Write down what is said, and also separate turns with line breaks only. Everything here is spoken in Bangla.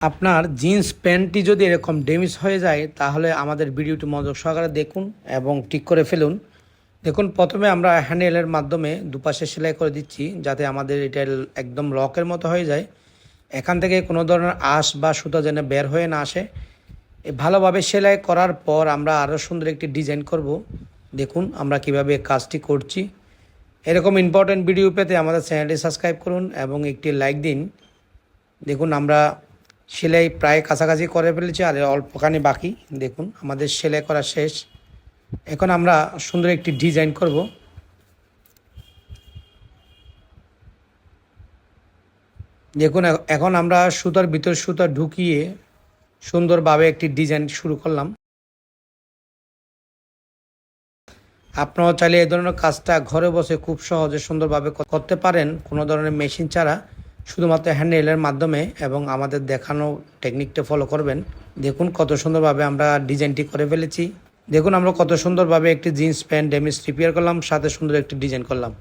আপনার জিন্স প্যান্টটি যদি এরকম ড্যামেজ হয়ে যায়, তাহলে আমাদের ভিডিওটি মনোযোগ সহকারে দেখুন এবং ঠিক করে ফেলুন। দেখুন, প্রথমে আমরা হ্যান্ডেলের মাধ্যমে দুপাশে সেলাই করে দিচ্ছি, যাতে আমাদের এটা একদম লকের মতো হয়ে যায়। এখান থেকে কোনো ধরনের আঁশ বা সুতা যেন বের হয়ে না আসে। ভালোভাবে সেলাই করার পর আমরা আরও সুন্দর একটি ডিজাইন করব। দেখুন, আমরা কীভাবে কাজটি করছি। এরকম ইম্পর্ট্যান্ট ভিডিও পেতে আমাদের চ্যানেলটি সাবস্ক্রাইব করুন এবং একটি লাইক দিন। দেখুন, আমরা সেলাই প্রায় কাছাকাছি করে ফেলেছি আর অল্পখানি বাকি। দেখুন, আমাদের সেলাই করা শেষ। এখন আমরা সুন্দর একটি ডিজাইন করব। দেখুন এখন আমরা সুতার ভিতর সুতা ঢুকিয়ে সুন্দরভাবে একটি ডিজাইন শুরু করলাম। আপনারাও চাইলে এই ধরনের কাজটা ঘরে বসে খুব সহজে সুন্দরভাবে করতে পারেন। কোনো ধরনের মেশিন ছাড়া। শুধুমাত্র হ্যান্ডেলের মাধ্যমে এবং আমাদের দেখানো টেকনিকটা ফলো করবেন। দেখুন কত সুন্দরভাবে আমরা ডিজাইনটি করে ফেলেছি। দেখুন আমরা কত সুন্দরভাবে একটি জিন্স প্যান্ট ড্যামেজ রিপেয়ার করলাম, সাথে সুন্দর একটি ডিজাইন করলাম।